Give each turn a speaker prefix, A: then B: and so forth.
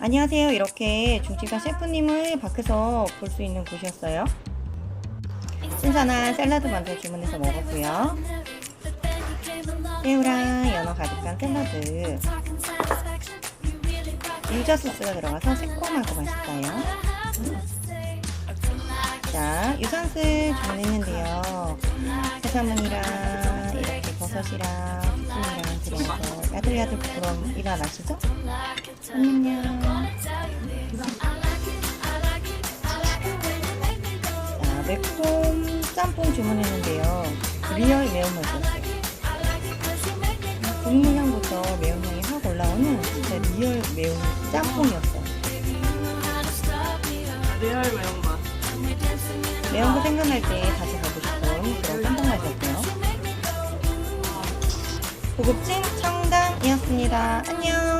A: 안녕하세요. 이렇게 중식당 셰프님을 밖에서 볼 수 있는 곳이었어요. 신선한 샐러드 먼저 주문해서 먹었고요. 새우랑 연어 가득한 샐러드. 유자 소스가 들어가서 새콤하고 맛있어요. 자, 유산슬 주문했는데요. 해산물이랑 이렇게 버섯이랑 볶음이랑 들어가서 야들야들 부드러운 이라 맛이죠? 안녕. 매콤 짬뽕 주문했는데요. 리얼 매운맛이었어요. 국물향부터 매운향이 확 올라오는 진짜 리얼 매운 짬뽕이었어요.
B: 리얼 매운맛.
A: 매운 거 생각날 때 다시 가고 싶은 그런 짬뽕 맛이었고요. 고급진 청담이었습니다. 안녕.